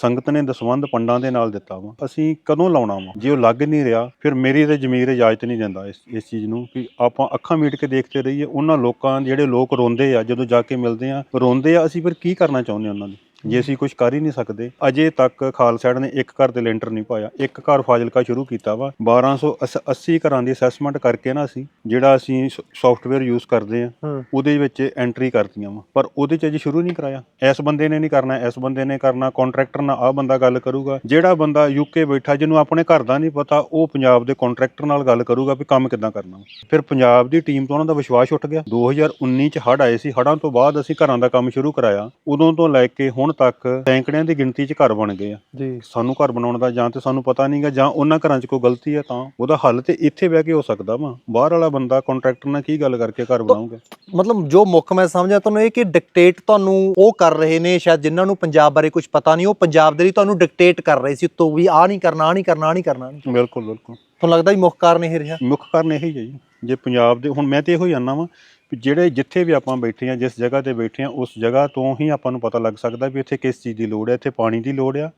ਸੰਗਤ ਨੇ ਦਸਵੰਧ ਪੰਡਾਂ ਦੇ ਨਾਲ ਦਿੱਤਾ ਵਾ। ਅਸੀਂ ਕਦੋਂ ਲਾਉਣਾ ਵਾ? ਜੇ ਉਹ ਲੱਗ ਨਹੀਂ ਰਿਹਾ, ਫਿਰ ਮੇਰੀ ਤੇ ਜ਼ਮੀਰ ਇਜਾਜ਼ਤ ਨਹੀਂ ਦਿੰਦਾ ਇਸ ਇਸ ਚੀਜ਼ ਨੂੰ ਕਿ ਆਪਾਂ ਅੱਖਾਂ ਮੀਟ ਕੇ ਦੇਖਦੇ ਰਹੀਏ। ਉਹਨਾਂ ਲੋਕਾਂ, ਜਿਹੜੇ ਲੋਕ ਰੋਂਦੇ ਆ, ਜਦੋਂ ਜਾ ਕੇ ਮਿਲਦੇ ਆ, ਰੋਂਦੇ ਆ, ਅਸੀਂ ਫਿਰ ਕੀ ਕਰਨਾ ਚਾਹੁੰਦੇ ਉਹਨਾਂ ਲਈ ਜੇ ਅਸੀਂ ਕੁਝ ਕਰ ਹੀ ਨਹੀਂ ਸਕਦੇ ਅਜੇ ਤੱਕ ਖਾਲਸਾ ਨੇ ਇੱਕ ਘਰ ਦੇ ਲੈਂਟਰ ਨਹੀਂ ਪਾਇਆ। ਇੱਕ ਘਰ ਫਾਜ਼ਿਲਕਾ ਸ਼ੁਰੂ ਕੀਤਾ ਵਾ। 1280 ਘਰਾਂ ਦੀ ਅਸੈਸਮੈਂਟ ਕਰਕੇ ਨਾ ਅਸੀਂ ਜਿਹੜਾ ਅਸੀਂ ਸੌਫਟਵੇਅਰ ਯੂਜ਼ ਕਰਦੇ ਆ ਉਹਦੇ ਵਿੱਚ ਐਂਟਰੀ ਕਰਤੀਆਂ ਵਾ। ਪਰ ਉਹਦੇ ਚ ਅਜੇ ਸ਼ੁਰੂ ਨਹੀਂ ਕਰਾਇਆ। ਇਸ ਬੰਦੇ ਨੇ ਨਹੀਂ ਕਰਨਾ ਇਸ ਬੰਦੇ ਨੇ ਕਰਨਾ ਕੰਟਰੈਕਟਰ ਨਾਲ ਆਹ ਬੰਦਾ ਗੱਲ ਕਰੂਗਾ। ਜਿਹੜਾ ਬੰਦਾ ਯੂਕੇ ਬੈਠਾ ਜਿਹਨੂੰ ਆਪਣੇ ਘਰ ਦਾ ਨਹੀਂ ਪਤਾ ਉਹ ਪੰਜਾਬ ਦੇ ਕੰਟਰੈਕਟਰ ਨਾਲ ਗੱਲ ਕਰੂਗਾ ਵੀ ਕੰਮ ਕਿੱਦਾਂ ਕਰਨਾ। ਫਿਰ ਪੰਜਾਬ ਦੀ ਟੀਮ ਤੋਂ ਉਹਨਾਂ ਦਾ ਵਿਸ਼ਵਾਸ ਉੱਠ ਗਿਆ। 2019 ਚ ਹੜ੍ਹ ਆਏ ਸੀ। ਹੜ੍ਹਾਂ ਤੋਂ ਬਾਅਦ ਅਸੀਂ ਘਰਾਂ ਦਾ ਕੰਮ ਸ਼ੁਰੂ ਕਰਾਇਆ। ਉਦੋਂ ਤੋਂ ਲੈ ਕੇ ਹੁਣ ਤੱਕ ਸੈਂਕੜਿਆਂ ਦੀ ਗਿਣਤੀ ਚ ਘਰ ਬਣ ਗਏ ਆ। ਜੀ। ਸਾਨੂੰ ਘਰ ਬਣਾਉਣ ਦਾ ਜਾਂ ਤੇ ਸਾਨੂੰ ਪਤਾ ਨਹੀਂਗਾ ਜਾਂ ਉਹਨਾਂ ਘਰਾਂ 'ਚ ਕੋਈ ਗਲਤੀ ਹੈ ਤਾਂ ਉਹਦਾ ਹੱਲ ਤੇ ਇੱਥੇ ਬਹਿ ਕੇ ਹੋ ਸਕਦਾ ਵਾ। ਬਾਹਰ ਵਾਲਾ ਬੰਦਾ ਕੰਟਰੈਕਟਰ ਨਾਲ ਕੀ ਗੱਲ ਕਰਕੇ ਘਰ ਬਣਾਊਗਾ? ਮਤਲਬ ਜੋ ਮੁੱਖ ਮੈਂ ਸਮਝਿਆ ਤੁਹਾਨੂੰ ਇਹ ਕਿ ਡਿਕਟੇਟ ਤੁਹਾਨੂੰ ਉਹ ਕਰ ਰਹੇ ਨੇ ਸ਼ਾਇਦ ਜਿਨ੍ਹਾਂ ਨੂੰ ਪੰਜਾਬ ਬਾਰੇ ਕੁਝ ਪਤਾ ਨਹੀਂ ਉਹ ਪੰਜਾਬ ਦੇ ਲਈ ਤੁਹਾਨੂੰ ਡਿਕਟੇਟ ਕਰ ਰਹੇ ਸੀ ਉੱਤੋਂ ਵੀ ਆਹ ਨਹੀਂ ਕਰਨਾ ਆਹ ਨਹੀਂ ਕਰਨਾ ਆਹ ਨਹੀਂ ਕਰਨਾ ਬਿਲਕੁਲ ਬਿਲਕੁਲ। ਤੁਹਾਨੂੰ ਲੱਗਦਾ ਵੀ ਮੁੱਖ ਕਾਰਨ ਇਹ ਰਿਹਾ? ਮੁੱਖ ਕਾਰਨ ਇਹੀ ਹੈ ਜੀ। ਜੇ ਪੰਜਾਬ ਦੇ ਹੁਣ ਮੈਂ ਤੇ ਇਹੋ ਹੀ ਜਾਣਦਾ ਵਾਂ ਵੀ ਜਿਹੜੇ ਜਿੱਥੇ ਵੀ ਆਪਾਂ ਬੈਠੇ ਆ ਜਿਸ ਜਗ੍ਹਾ ਤੇ ਬੈਠੇ ਆ ਉਸ ਜਗ੍ਹਾ ਤੋਂ ਹੀ ਆਪਾਂ ਨੂੰ ਪਤਾ ਲੱਗ ਸਕਦਾ ਵੀ ਇੱਥੇ ਕਿਸ ਚੀਜ਼ ਦੀ ਲੋੜ ਹੈ ਇੱਥੇ ਪਾਣੀ ਦੀ ਲੋੜ ਆ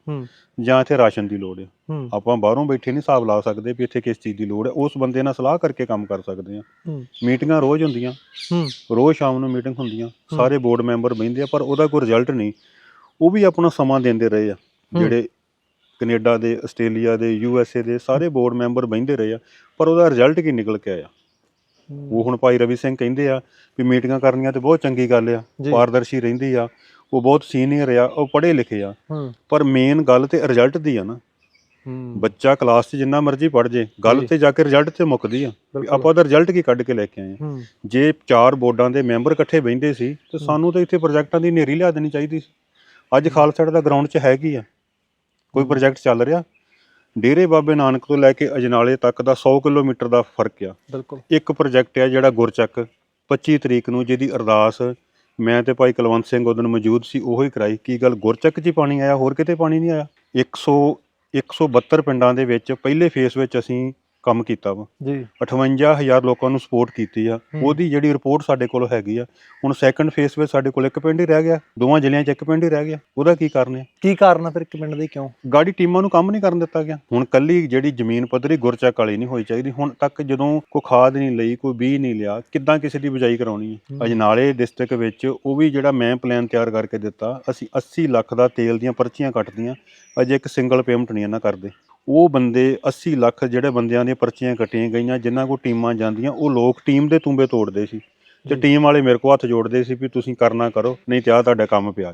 ਜਾਂ ਇੱਥੇ ਰਾਸ਼ਨ ਦੀ ਲੋੜ ਆ। ਆਪਾਂ ਬਾਹਰੋਂ ਬੈਠੇ ਨਹੀਂ ਹਿਸਾਬ ਲਾ ਸਕਦੇ ਵੀ ਇੱਥੇ ਕਿਸ ਚੀਜ਼ ਦੀ ਲੋੜ ਹੈ ਉਸ ਬੰਦੇ ਨਾਲ ਸਲਾਹ ਕਰਕੇ ਕੰਮ ਕਰ ਸਕਦੇ ਆ ਮੀਟਿੰਗਾਂ ਰੋਜ਼ ਹੁੰਦੀਆਂ। ਰੋਜ਼ ਸ਼ਾਮ ਨੂੰ ਮੀਟਿੰਗ ਹੁੰਦੀਆਂ। ਸਾਰੇ ਬੋਰਡ ਮੈਂਬਰ ਬਹਿੰਦੇ ਆ ਪਰ ਉਹਦਾ ਕੋਈ ਰਿਜ਼ਲਟ ਨਹੀਂ। ਉਹ ਵੀ ਆਪਣਾ ਸਮਾਂ ਦਿੰਦੇ ਰਹੇ ਆ। ਜਿਹੜੇ ਕੈਨੇਡਾ ਦੇ ਆਸਟ੍ਰੇਲੀਆ ਦੇ ਯੂ ਐਸ ਏ ਦੇ ਸਾਰੇ ਬੋਰਡ ਮੈਂਬਰ ਬਹਿੰਦੇ ਰਹੇ ਆ ਪਰ ਉਹਦਾ ਰਿਜ਼ਲਟ ਕੀ ਨਿਕਲ ਕੇ ਆਇਆ? ਉਹ ਹੁਣ ਭਾਈ ਰਵੀ ਸਿੰਘ ਕਹਿੰਦੇ ਆ ਵੀ ਮੀਟਿੰਗਾਂ ਕਰਨੀਆਂ ਤੇ ਬਹੁਤ ਚੰਗੀ ਗੱਲ ਆ। ਪਾਰਦਰਸ਼ੀ ਰਹਿੰਦੀ ਆ ਉਹ ਬਹੁਤ ਸੀਨੀਅਰ ਆ ਉਹ ਪੜ੍ਹੇ ਲਿਖੇ ਆ। ਪਰ ਮੇਨ ਗੱਲ ਤੇ ਰਿਜ਼ਲਟ ਦੀ ਆ ਨਾ। ਬੱਚਾ ਕਲਾਸ 'ਚ ਜਿੰਨਾ ਮਰਜ਼ੀ ਪੜ੍ਹ ਜੇ ਗੱਲ। ਤੇ ਜਾ ਕੇ ਰਿਜ਼ਲਟ ਤੇ ਮੁੱਕਦੀ ਆ। ਆਪਾਂ ਉਹਦਾ ਰਿਜ਼ਲਟ ਕੀ ਕੱਢ ਕੇ ਲੈ ਕੇ ਆਏ ਆ। ਜੇ ਚਾਰ ਬੋਰਡਾਂ ਦੇ ਮੈਂਬਰ ਇਕੱਠੇ ਬਹਿੰਦੇ ਸੀ ਤੇ ਸਾਨੂੰ ਤਾਂ ਇੱਥੇ ਪ੍ਰੋਜੈਕਟਾਂ ਦੀ ਨੇਰੀ ਲਿਆ ਦੇਣੀ ਚਾਹੀਦੀ ਸੀ। ਅੱਜ ਖਾਲਸਾ ਦਾ ਗਰਾਊਂਡ 'ਚ ਹੈਗੀ ਆ ਕੋਈ ਪ੍ਰੋਜੈਕਟ ਚੱਲ ਰਿਹਾ ਡੇਰੇ ਬਾਬੇ ਨਾਨਕ ਤੋਂ ਲੈ ਕੇ ਅਜਨਾਲੇ ਤੱਕ ਦਾ 100 ਕਿਲੋਮੀਟਰ ਦਾ ਫ਼ਰਕ ਆ। ਬਿਲਕੁਲ। ਇੱਕ ਪ੍ਰੋਜੈਕਟ ਆ ਜਿਹੜਾ ਗੁਰਚੱਕ 25 ਤਰੀਕ ਨੂੰ ਜਿਹਦੀ ਅਰਦਾਸ ਮੈਂ ਤੇ ਭਾਈ ਕੁਲਵੰਤ ਸਿੰਘ ਉਦੋਂ ਮੌਜੂਦ ਸੀ ਉਹੀ ਕਰਾਈ। ਕੀ ਗੱਲ ਗੁਰਚੱਕ 'ਚ ਹੀ ਪਾਣੀ ਆਇਆ ਹੋਰ ਕਿਤੇ ਪਾਣੀ ਨਹੀਂ ਆਇਆ? 100 172 ਪਿੰਡਾਂ ਦੇ ਵਿੱਚ ਪਹਿਲੇ ਫੇਸ ਵਿੱਚ ਅਸੀਂ ਕੰਮ ਕੀਤਾ ਵਾ। ਜੀ। 58000 ਲੋਕਾਂ ਨੂੰ ਸਪੋਰਟ ਕੀਤੀ ਆ। ਉਹਦੀ ਜਿਹੜੀ ਰਿਪੋਰਟ ਸਾਡੇ ਕੋਲ ਹੈਗੀ ਆ ਹੁਣ ਸੈਕੰਡ ਫੇਸ ਵਿੱਚ ਸਾਡੇ ਕੋਲ ਇੱਕ ਪਿੰਡ ਹੀ ਰਹਿ ਗਿਆ ਦੋਵਾਂ ਜ਼ਿਲ੍ਹਿਆਂ 'ਚ ਇੱਕ ਪਿੰਡ ਹੀ ਰਹਿ ਗਿਆ। ਉਹਦਾ ਕੀ ਕਾਰਨ ਹੈ ਕੀ ਕਾਰਨ ਆ ਫਿਰ ਇੱਕ ਪਿੰਡ ਦੇ ਕਿਉਂ? ਗਾੜੀ ਟੀਮਾਂ ਨੂੰ ਕੰਮ ਨਹੀਂ ਕਰਨ ਦਿੱਤਾ ਗਿਆ। ਹੁਣ ਕੱਲੀ ਜਿਹੜੀ ਜ਼ਮੀਨ ਪੱਧਰੀ ਗੁਰਚੱਕ ਵਾਲੀ ਨਹੀਂ ਹੋਈ ਚਾਹੀਦੀ। ਹੁਣ ਤੱਕ ਜਦੋਂ ਕੋਈ ਖਾਦ ਨਹੀਂ ਲਈ ਕੋਈ ਬੀਜ ਨਹੀਂ ਲਿਆ ਕਿੱਦਾਂ ਕਿਸੇ ਦੀ ਬਿਜਾਈ ਕਰਾਉਣੀ ਹੈ। ਹੂੰ। ਅਜਨਾਲੇ ਡਿਸਟ੍ਰਿਕਟ ਵਿੱਚ ਉਹ ਵੀ ਜਿਹੜਾ ਮੈਂ ਪਲਾਨ ਤਿਆਰ ਕਰਕੇ ਦਿੱਤਾ ਅਸੀਂ 80 ਲੱਖ ਦਾ ਤੇਲ ਦੀਆਂ ਪਰਚੀਆਂ ਕੱਟਦੀਆਂ। ਅਜੇ ਇੱਕ ਸਿੰਗਲ ਪੇਮੈਂਟ ਨਹੀਂ ਇਹਨਾਂ ਕਰਦੇ। ਉਹ ਬੰਦੇ 80 ਲੱਖ ਜਿਹੜੇ ਬੰਦਿਆਂ ਦੀਆਂ ਪਰਚੀਆਂ ਕੱਟੀਆਂ ਗਈਆਂ ਜਿਨ੍ਹਾਂ ਕੋਲ ਟੀਮਾਂ ਜਾਂਦੀਆਂ ਉਹ ਲੋਕ ਟੀਮ ਦੇ ਤੁੰਬੇ ਤੋੜਦੇ ਸੀ ਤੇ। ਟੀਮ ਵਾਲੇ ਮੇਰੇ ਕੋਲ ਹੱਥ ਜੋੜਦੇ ਸੀ ਵੀ ਤੁਸੀਂ ਕਰਨਾ ਕਰੋ ਨਹੀਂ ਤੇ ਆ ਤੁਹਾਡਾ ਕੰਮ ਪਿਆ